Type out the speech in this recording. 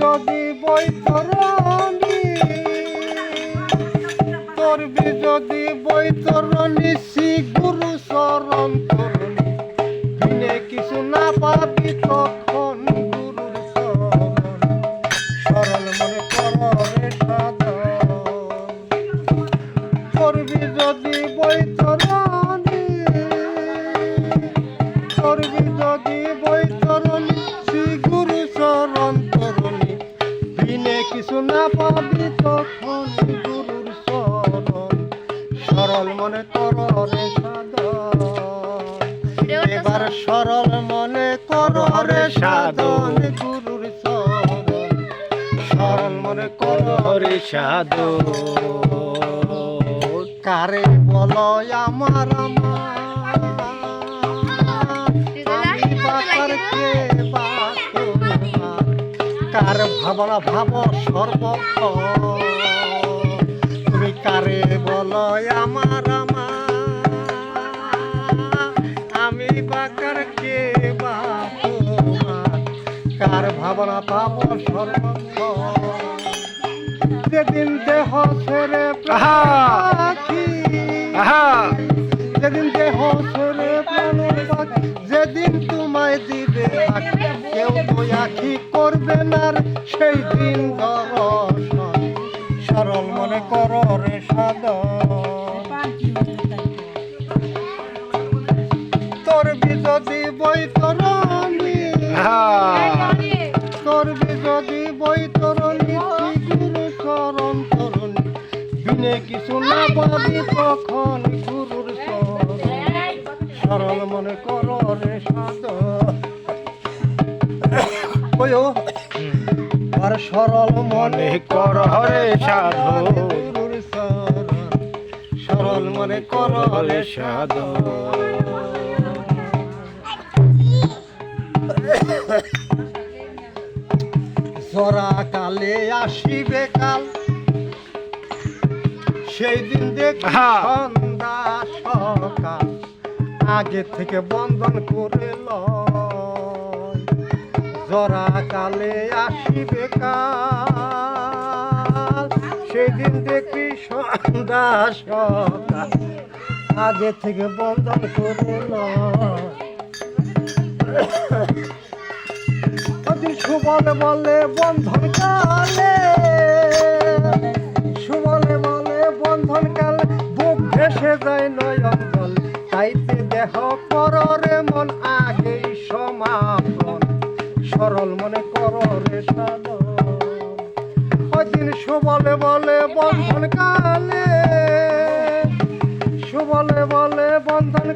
যদি বৈতরণী করবি যদি বৈতরণী শ্রী গুরু শরণ তরণী দিনে কিছু না পাবি তখন। তখন গুরুর চরণ সরল মনে কররে সাধন। এবার সরল মনে কররে সাধন। গুরুর চরণ সরল মনে কররে হরে সাধু কারে বলো আমার আমার? কার ভাবনা ভাব সর্বক্ষ তুমি কারে বলো আমার আমার আমি বাকার কে বা কার ভাবনা পাব সর্বক্ষ যেদিন দেহ ছেড়ে! পাখি যেদিন দেহ ছেড়ে পাখি যেদিন তোমায় দিবে কেউ তো আখি করবে না সেই দিন দর্শন সরল মনে করো রে সাধন তোর যদি বৈতরণী আহা তোর যদি বৈতরণী গুরু চরণ তরণী বিনে কিছু না পাবি তখন গুরুর চরণ সরল মনে কর রে সাদ ওয়ো আর সরল মনে কর হরে সাধু। সরল মনে কর হরে সাধু। জরা কালে আসিবে কাল। সেই দিন দেখ। সন্ধ্যা সকাল। আগে থেকে বন্ধন করে লয় জরা কালে আসিবে কাল। সেই দিন দেখবি সন্ধ্যা সকাল। আগে থেকে বন্ধন করে সুবলে বলে বন্ধন কালে, সুবলে বলে বন্ধন কালে, বুক ভেসে যায় নয়ন তাইতে দেহ কররে মন আগেই সমাপন সরল মনে করে সাধন ওদিন সুবলে বলে বন্ধন কালে সুবলে বলে বন্ধন